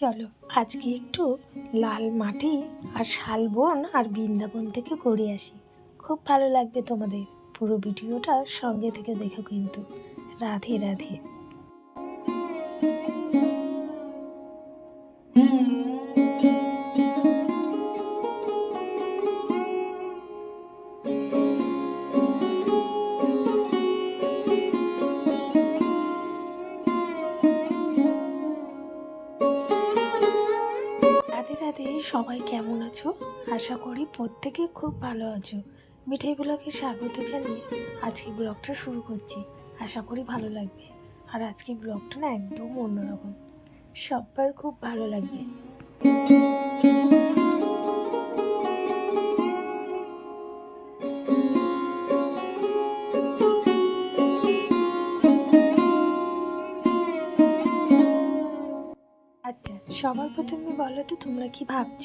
চলো, আজকে একটু লাল মাটি আর শালবন আর বৃন্দাবন থেকে ঘুরে আসি। খুব ভালো লাগবে তোমাদের। পুরো ভিডিওটা সঙ্গে থেকে দেখো কিন্তু। রাধে রাধে। সবাই কেমন আছো? আশা করি প্রত্যেকে খুব ভালো আছো। মিঠাই ব্লগে স্বাগত জানিয়ে আজকে ব্লগটা শুরু করছি। আশা করি ভালো লাগবে। আর আজকে ব্লগটা না একদম অন্যরকম। সব্বার খুব ভালো লাগবে। সবার প্রথমে বলো তো, তোমরা কি ভাবছ?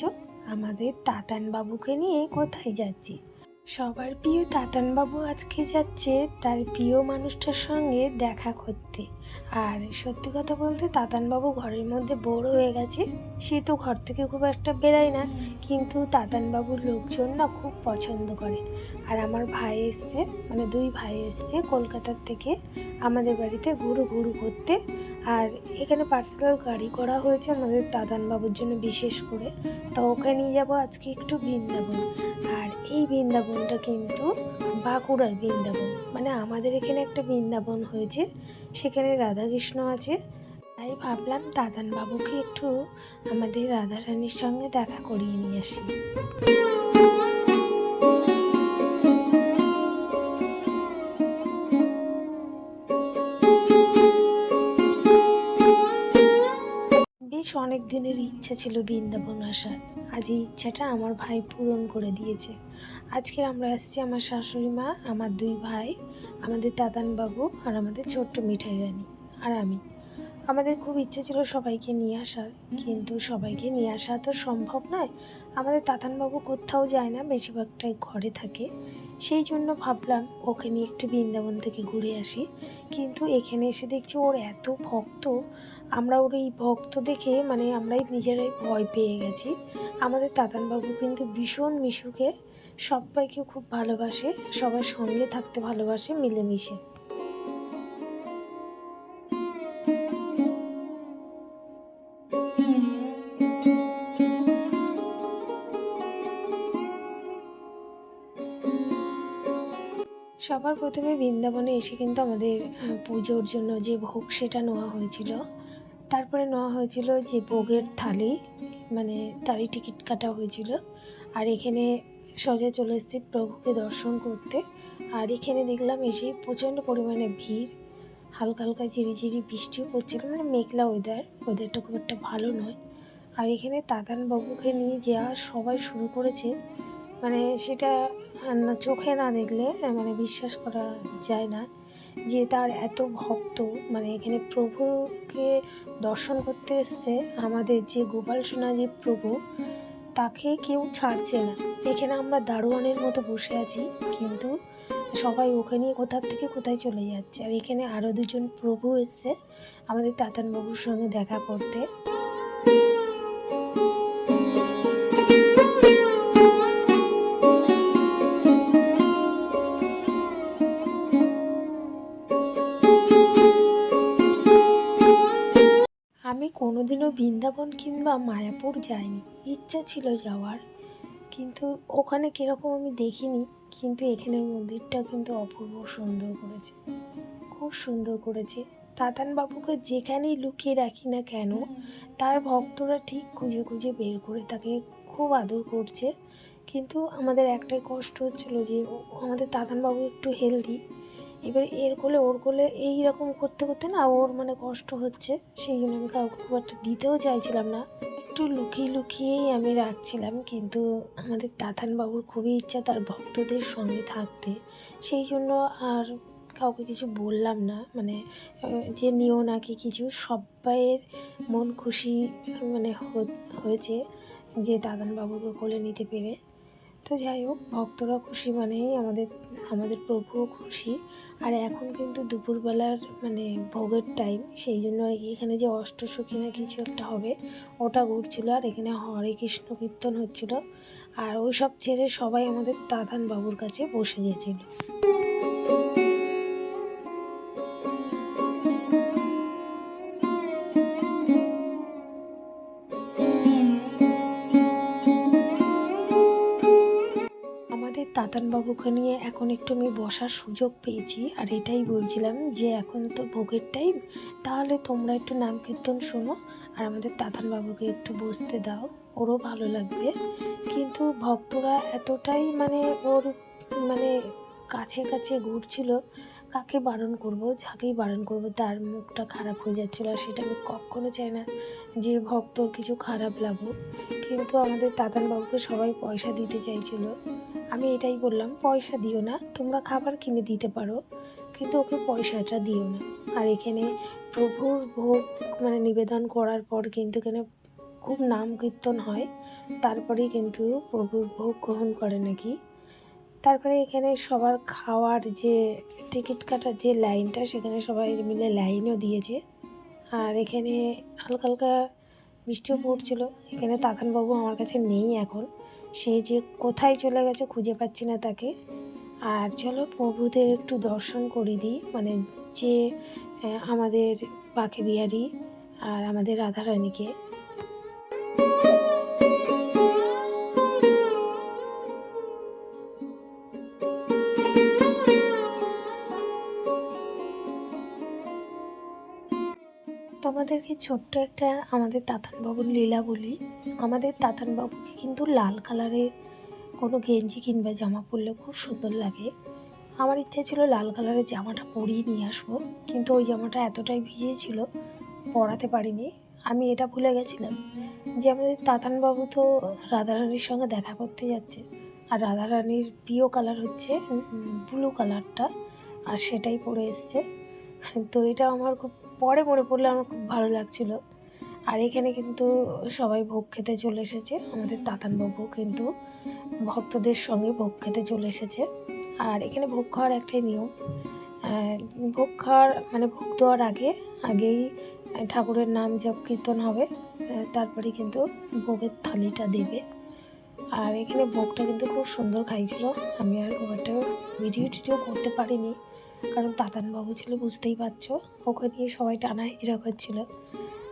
আমাদের তাতান বাবুকে নিয়ে কোথায় যাচ্ছি? সবার প্রিয় তাতান বাবু আজকে যাচ্ছে তার প্রিয় মানুষটার সঙ্গে দেখা করতে। আর সত্যি কথা বলতে তাতান বাবু ঘরের মধ্যে বোর হয়ে গেছে। সে তো ঘর থেকে খুব একটা বেরায় না, কিন্তু তাতান বাবুর লোকজন না খুব পছন্দ করে। আর আমার ভাই এসছে মানে দুই ভাই এসছে কলকাতার থেকে, আমাদের বাড়িতে ঘুরু ঘুরু করতে। আর এখানে পার্সোনাল গাড়ি করা হয়েছে আমাদের দাদান বাবুর জন্য বিশেষ করে। তো ওকে নিয়ে যাব আজকে একটু বৃন্দাবন। আর এই বৃন্দাবনটা কিন্তু বাঁকুড়ার বৃন্দাবন। মানে আমাদের এখানে একটা বৃন্দাবন হয়েছে, সেখানে রাধাকৃষ্ণ আছে। তাই ভাবলাম দাদান বাবুকে একটু আমাদের রাধারানীর সঙ্গে দেখা করিয়ে নিয়ে আসি। অনেক দিনের ইচ্ছা ছিল বৃন্দাবন আসার। আজ এই ইচ্ছাটা আমার ভাই পূরণ করে দিয়েছে। আজকে আমরা আসছি আমার শাশুড়ি মা, আমার দুই ভাই, আমাদের দাদান বাবু আর আমাদের ছোট্ট মিঠাই রানী আর আমি। আমাদের খুব ইচ্ছে ছিল সবাইকে নিয়ে আসার, কিন্তু সবাইকে নিয়ে আসা তো সম্ভব নয়। আমাদের তাতানবাবু কোথাও যায় না, বেশিরভাগটাই ঘরে থাকে। সেই জন্য ভাবলাম ওকে নিয়ে একটু বৃন্দাবন থেকে ঘুরে আসি। কিন্তু এখানে এসে দেখছি ওর এত ভক্ত আমরা ওর এই ভক্ত দেখে মানে আমরাই নিজেরাই ভয় পেয়ে গেছি। আমাদের তাতানবাবু কিন্তু ভীষণ মিশুকে, সবাইকে খুব ভালোবাসে, সবার সঙ্গে থাকতে ভালোবাসে, মিলেমিশে। সবার প্রথমে বৃন্দাবনে এসে কিন্তু আমাদের পুজোর জন্য যে ভোগ সেটা নেওয়া হয়েছিল। তারপরে নেওয়া হয়েছিল যে ভোগের থালি মানে তারই টিকিট কাটা হয়েছিল। আর এখানে সোজা চলে এসেছি প্রভুকে দর্শন করতে। আর এখানে দেখলাম এসে প্রচণ্ড পরিমাণে ভিড়, হালকা হালকা ঝিরিঝিরি বৃষ্টিও পড়ছিল মানে মেঘলা ওয়েদার ওয়েদারটা খুব একটা ভালো নয়। আর এখানে বাবুকে নিয়ে যাওয়া সবাই শুরু করেছে মানে সেটা চোখে না দেখলে মানে বিশ্বাস করা যায় না। যে তার এত ভক্ত মানে এখানে প্রভুকে দর্শন করতে এসছে, আমাদের যে গোপাল সোনা, যে প্রভু, তাকে কেউ ছাড়ছে না। এখানে আমরা দারোয়ানের মতো বসে আছি, কিন্তু সবাই ওকে নিয়ে কোথার থেকে কোথায় চলে যাচ্ছে? আর এখানে আরও দুজন প্রভু এসছে, আমাদের তাতান বাবুর সঙ্গে দেখা করতে। কোনোদিনও বৃন্দাবন কিংবা মায়াপুর যাইনি। ইচ্ছা ছিল যাওয়ার, কিন্তু ওখানে কীরকম আমি দেখিনি, কিন্তু এখানের মন্দিরটা কিন্তু অপূর্ব সুন্দর করেছে। খুব সুন্দর করেছে। বাবুকে যেখানেই লুকিয়ে রাখি না কেন, তার ভক্তরা ঠিক খুঁজে খুঁজে বের করে তাকে খুব আদর করছে। কিন্তু আমাদের একটাই কষ্ট হচ্ছিল যে আমাদের বাবু একটু হেলদি এবার এর কোলে ওর কোলে এই রকম করতে করতে না ওর মানে কষ্ট হচ্ছে। সেই জন্য আমি কাউকে খুব একটা দিতেও চাইছিলাম না। একটু লুকিয়ে লুকিয়েই আমি রাখছিলাম, কিন্তু আমাদের তাতান বাবুর খুবই ইচ্ছা তার ভক্তদের সঙ্গে থাকতে। সেই জন্য আর কাউকে কিছু বললাম না। মানে যে নিও নাকি কিছু সবাইয়ের মন খুশি মানে হয়েছে যে দাদান বাবুকে কোলে নিতে পেরে। তো যাই হোক ভক্তরা খুশি মানেই আমাদের আমাদের প্রভুও খুশি। আর এখন কিন্তু দুপুরবেলার মানে ভোগের টাইম সেই জন্য এখানে যে অষ্টসখী না কিছু একটা হবে, ওটা ঘুরছিল। আর এখানে হরে কৃষ্ণ কীর্তন হচ্ছিল। আর ওই সব ছেড়ে সবাই আমাদের দাদান বাবুর কাছে বসে গেছিল। আমাদের তাতান বাবুকে নিয়ে এখন একটু আমি বসার সুযোগ পেয়েছি, আর এটাই বলছিলাম যে এখন তো ভোগের টাইম তাহলে তোমরা একটু নাম কীর্তন শোনো, আর আমাদের তাতান বাবুকে একটু বসতে দাও, ওরও ভালো লাগবে। কিন্তু ভক্তরা এতটাই মানে ওর মানে কাছে কাছে ঘুরছিল, কাকে বারণ করব, যাকেই বারণ করব, তার মুখটা খারাপ হয়ে যাচ্ছিল, আর সেটা আমি কখনো চাই না যে ভক্তর কিছু খারাপ লাগুক। কিন্তু আমাদের তাতান বাবুকে সবাই পয়সা দিতে চাইছিল আমি এটাই বললাম, পয়সা দিও না, তোমরা খাবার কিনে দিতে পারো, কিন্তু ওকে পয়সাটা দিও না। আর এখানে প্রভুর ভোগ মানে নিবেদন করার পর কিন্তু এখানে খুব নাম কীর্তন হয়, তারপরেই কিন্তু প্রভুর ভোগ গ্রহণ করে নাকি। তারপরে এখানে সবার খাওয়ার যে টিকিট কাটার যে লাইনটা, সেখানে সবাই মিলে লাইনও দিয়েছে। আর এখানে হালকা হালকা বৃষ্টিও পড়ছিল, এখানে তাতানবাবু আমার কাছে নেই এখন। সে যে কোথায় চলে গেছে খুঁজে পাচ্ছি না তাকে। আর চলো প্রভুদের একটু দর্শন করে দিই। মানে যে আমাদের পাখি বিহারি আর আমাদের রাধারানীকে। তোমাদেরকে ছোট্ট একটা আমাদের তাতানবাবুর লীলা বলি। আমাদের তাতানবাবুকে কিন্তু লাল কালারের কোনো গেঞ্জি কিংবা জামা পরলে খুব সুন্দর লাগে। আমার ইচ্ছে ছিল লাল কালারের জামাটা পরিয়ে নিয়ে আসব, কিন্তু ওই জামাটা এতটাই ভিজিয়েছিল পরাতে পারিনি। আমি এটা ভুলে গেছিলাম যে আমাদের তাতানবাবু তো রাধারানীর সঙ্গে দেখা করতে যাচ্ছে। আর রাধারানীর প্রিয় কালার হচ্ছে ব্লু কালারটা, আর সেটাই পরে এসছে। তো এটা আমার খুব পরে মনে পড়লে আমার খুব ভালো লাগছিল। আর এখানে কিন্তু সবাই ভোগ খেতে চলে এসেছে। আমাদের তাতানবাবু কিন্তু ভক্তদের সঙ্গে ভোগ খেতে চলে এসেছে। আর এখানে ভোগ খাওয়ার একটাই নিয়ম। ভোগ খাওয়ার মানে ভোগ দেওয়ার আগে, আগেই ঠাকুরের নাম জপ কীর্তন হবে। তারপরে কিন্তু ভোগের থালিটা দেবে। আর এখানে ভোগটা কিন্তু খুব সুন্দর খাইছিল। আমি আর খুব একটা ভিডিও টিডিও করতে পারিনি। কারণ তাতানবাবু ছিল, বুঝতেই পারছ। ওকে নিয়ে সবাই টানা হিজড়া করছিল।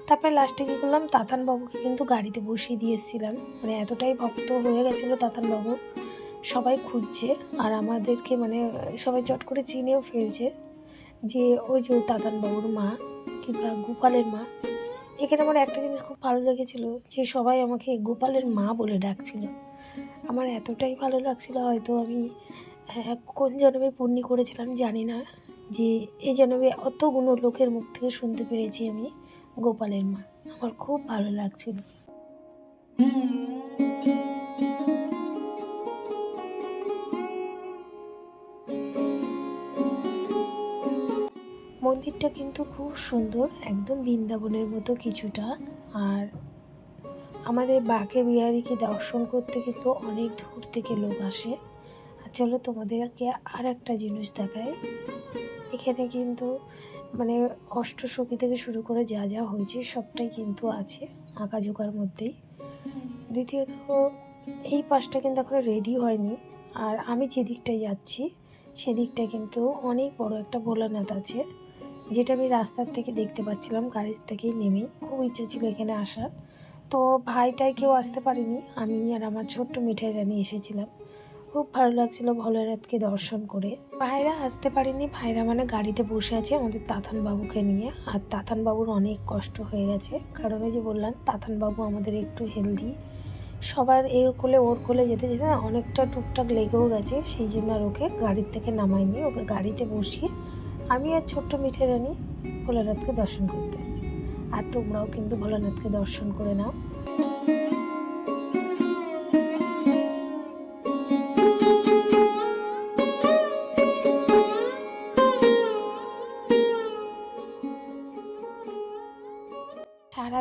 তারপরে লাস্টে কী করলাম তাতানবাবুকে কিন্তু গাড়িতে বসিয়ে দিয়ে এসেছিলাম। মানে এতটাই ভক্ত হয়ে গেছিল তাতানবাবু সবাই খুঁজছে, আর আমাদেরকে মানে সবাই চট করে চিনেও ফেলছে যে ওই যে তাতানবাবুর মা কিংবা গোপালের মা। এখানে আমার একটা জিনিস খুব ভালো লেগেছিলো যে সবাই আমাকে গোপালের মা বলে ডাকছিল। আমার এতটাই ভালো লাগছিল, হয়তো আমি কোন জন্মে পুণ্যি করেছিলাম জানি না, যে এই জন্মে অতগুলো লোকের মুখ থেকে শুনতে পেরেছি আমি গোপালের মা। আমার খুব ভালো লাগছিল। মন্দিরটা কিন্তু খুব সুন্দর, একদম বৃন্দাবনের মতো কিছুটা। আর আমাদের বাঘে বিহারিকে দর্শন করতে কিন্তু অনেক দূর থেকে লোক আসে। চলো তোমাদেরকে আর একটা জিনিস দেখায় এখানে কিন্তু মানে অষ্টসখী থেকে শুরু করে যা যা হয়েছে সবটাই কিন্তু আছে আঁকাঝোঁকার মধ্যেই। দ্বিতীয়ত, এই পাশটা কিন্তু এখনও রেডি হয়নি। আর আমি যে দিকটায় যাচ্ছি সেদিকটা কিন্তু অনেক বড় একটা ভোলানাথ আছে, যেটা আমি রাস্তার থেকে দেখতে পাচ্ছিলাম, গাড়ির থেকেই নেমেই খুব ইচ্ছে ছিল এখানে আসার। তো ভাইটাই কেউ আসতে পারেনি, আমি আর আমার ছোট্ট মিঠাই রানি এসেছিলাম। খুব ভালো লাগছিল ভোলানাথকে দর্শন করে। ভাইরা আসতে পারেনি, ভাইরা মানে গাড়িতে বসে আছে আমাদের তাতান বাবুকে নিয়ে। আর তাতান বাবুর অনেক কষ্ট হয়ে গেছে। কারণ ওই যে বললাম তাতান বাবু আমাদের একটু হেলদি। সবার এর কোলে ওর কোলে যেতে যেতে অনেকটা টুকটাক লেগেও গেছে, সেই জন্য আর ওকে গাড়ির থেকে নামাইনি। ওকে গাড়িতে বসিয়ে আমি আর ছোট্ট মিঠে রানী ভোলানাথকে দর্শন করতে এসেছি। আর তোমরাও কিন্তু ভোলানাথকে দর্শন করে নাও।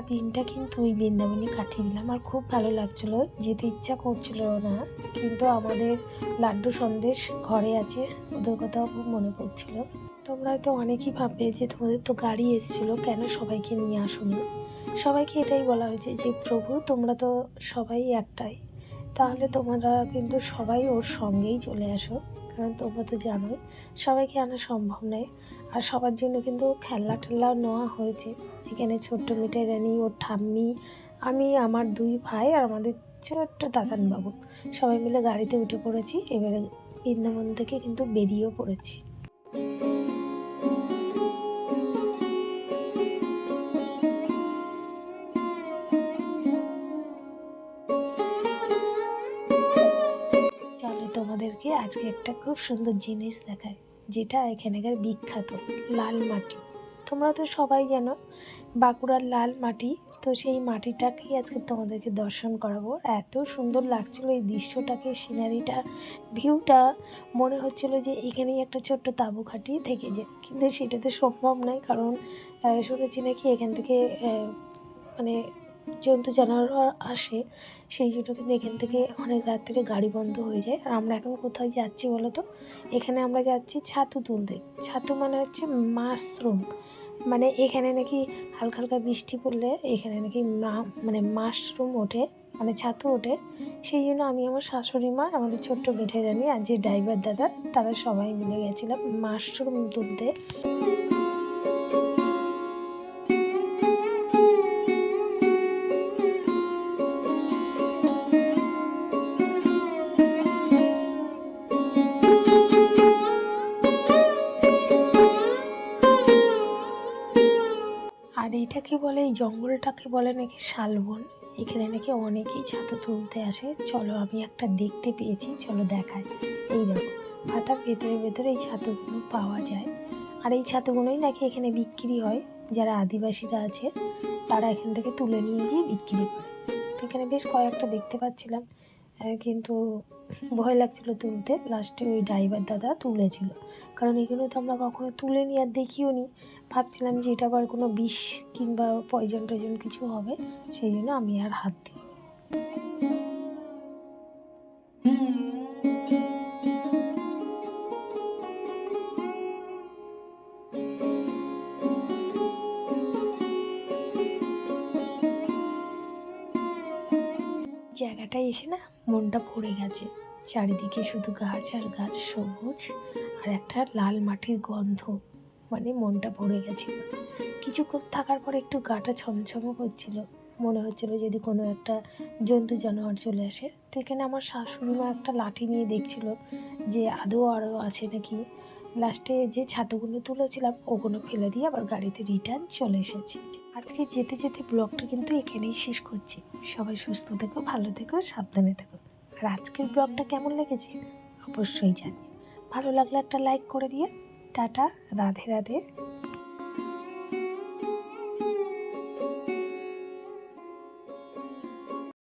দিনটা কিন্তু ওই বৃন্দাবনে কাটিয়ে দিলাম। আর খুব ভালো লাগছিল, যেতে ইচ্ছা করছিল না, কিন্তু আমাদের লাড্ডু সন্দেশ ঘরে আছে, ওদের কথাও খুব মনে পড়ছিল। তোমরা হয়তো অনেকেই ভাববে যে তোমাদের তো গাড়ি এসেছিল, কেন সবাইকে নিয়ে আসুনি? সবাইকে এটাই বলা হয়েছে যে, প্রভু, তোমরা তো সবাই একটাই, তাহলে তোমরা কিন্তু সবাই ওর সঙ্গেই চলে আসো, কারণ তোমরা তো জানোই, সবাইকে আনা সম্ভব নয়। আর সবার জন্য কিন্তু খেলনা টেলনাও নেওয়া হয়েছে। এখানে ছোট্ট মিঠাই রানী ওর ঠাম্মি, আমি, আমার দুই ভাই আর আমাদের ছোট্ট দাদান বাবু সবাই মিলে গাড়িতে উঠে পড়েছি, এবারে বৃন্দাবন থেকে কিন্তু বেরিয়েও পড়েছি। চলো তোমাদেরকে আজকে একটা খুব সুন্দর জিনিস দেখায় যেটা এখানকার বিখ্যাত, লাল মাটি। তোমরা তো সবাই জানো বাঁকুড়ার লাল মাটি, তো সেই মাটিটাকেই আজকে তোমাদেরকে দর্শন করাবো। এত সুন্দর লাগছিল এই দৃশ্যটাকে, সিনারিটা, ভিউটা। মনে হচ্ছিল যে এখানেই একটা ছোট্ট তাঁবু খাটিয়ে থেকে যায়। কিন্তু সেটা তো সম্ভব নয়, কারণ শুনেছি নাকি এখান থেকে মানে জন্তু জানোয়ার আসে, সেই জন্য কিন্তু এখান থেকে অনেক রাত থেকে গাড়ি বন্ধ হয়ে যায়। আর আমরা এখন কোথায় যাচ্ছি বলো তো? এখানে আমরা যাচ্ছি ছাতু তুলতে। ছাতু মানে হচ্ছে মাশরুম। মানে এখানে নাকি হালকা হালকা বৃষ্টি পড়লে এখানে নাকি মা- মানে মাশরুম ওঠে মানে ছাতু ওঠে। সেই জন্য আমি আমার শাশুড়ি মা, আমাদের ছোট্ট বেঠে রানি আর যে ড্রাইভার দাদা, তারা সবাই মিলে গেছিলাম মাশরুম তুলতে। এটাকে বলে, এই জঙ্গলটাকে বলে নাকি শালবন? এখানে নাকি অনেকেই ছাতু তুলতে আসে। চলো আমি একটা দেখতে পেয়েছি, চলো দেখাই। এই দেখো পাতার ভেতরে ভেতরে এই ছাতুগুলো পাওয়া যায়। আর এই ছাতুগুলোই নাকি এখানে বিক্রি হয়। যারা আদিবাসীরা আছে, তারা এখান থেকে তুলে নিয়ে গিয়ে বিক্রি করে। তো এখানে বেশ কয়েকটা দেখতে পাচ্ছিলাম কিন্তু ভয় লাগছিল তুলতে। লাস্টে ওই ড্রাইভার দাদা তুলেছিল। কারণ এগুলো তো আমরা কখনো তুলে নিয়ে আর দেখিও নি ভাবছিলাম যে এটা আবার কোনো বিষ কিংবা পয়জন টয়জন কিছু হবে, সেই জন্য আমি আর হাত দিই জায়গাটায় এসে না মনটা ভরে গেছে। চারিদিকে শুধু গাছ আর গাছ সবুজ আর একটা লাল মাটির গন্ধ। মানে মনটা ভরে গেছিল। কিছুক্ষণ থাকার পর একটু গাটা ছমছম করছিল মনে হচ্ছিল যদি কোনো একটা জন্তু জানোয়ার চলে আসে। তো এখানে আমার শাশুড়ি মা একটা লাঠি নিয়ে দেখছিল যে আদৌ আরও আছে নাকি। লাস্টে যে ছাতুগুলো তুলেছিলাম, ওগুলো ফেলে দিয়ে আবার গাড়িতে রিটার্ন চলে এসেছি। আজকে যেতে যেতে ব্লগটা কিন্তু এখানেই শেষ করছি। সবাই সুস্থ থেকো, ভালো থেকো, সাবধানে থেকো। আর আজকের ব্লগটা কেমন লেগেছে? অবশ্যই জানি ভালো লাগলে একটা লাইক করে দিয়ে টাটা রাধে রাধে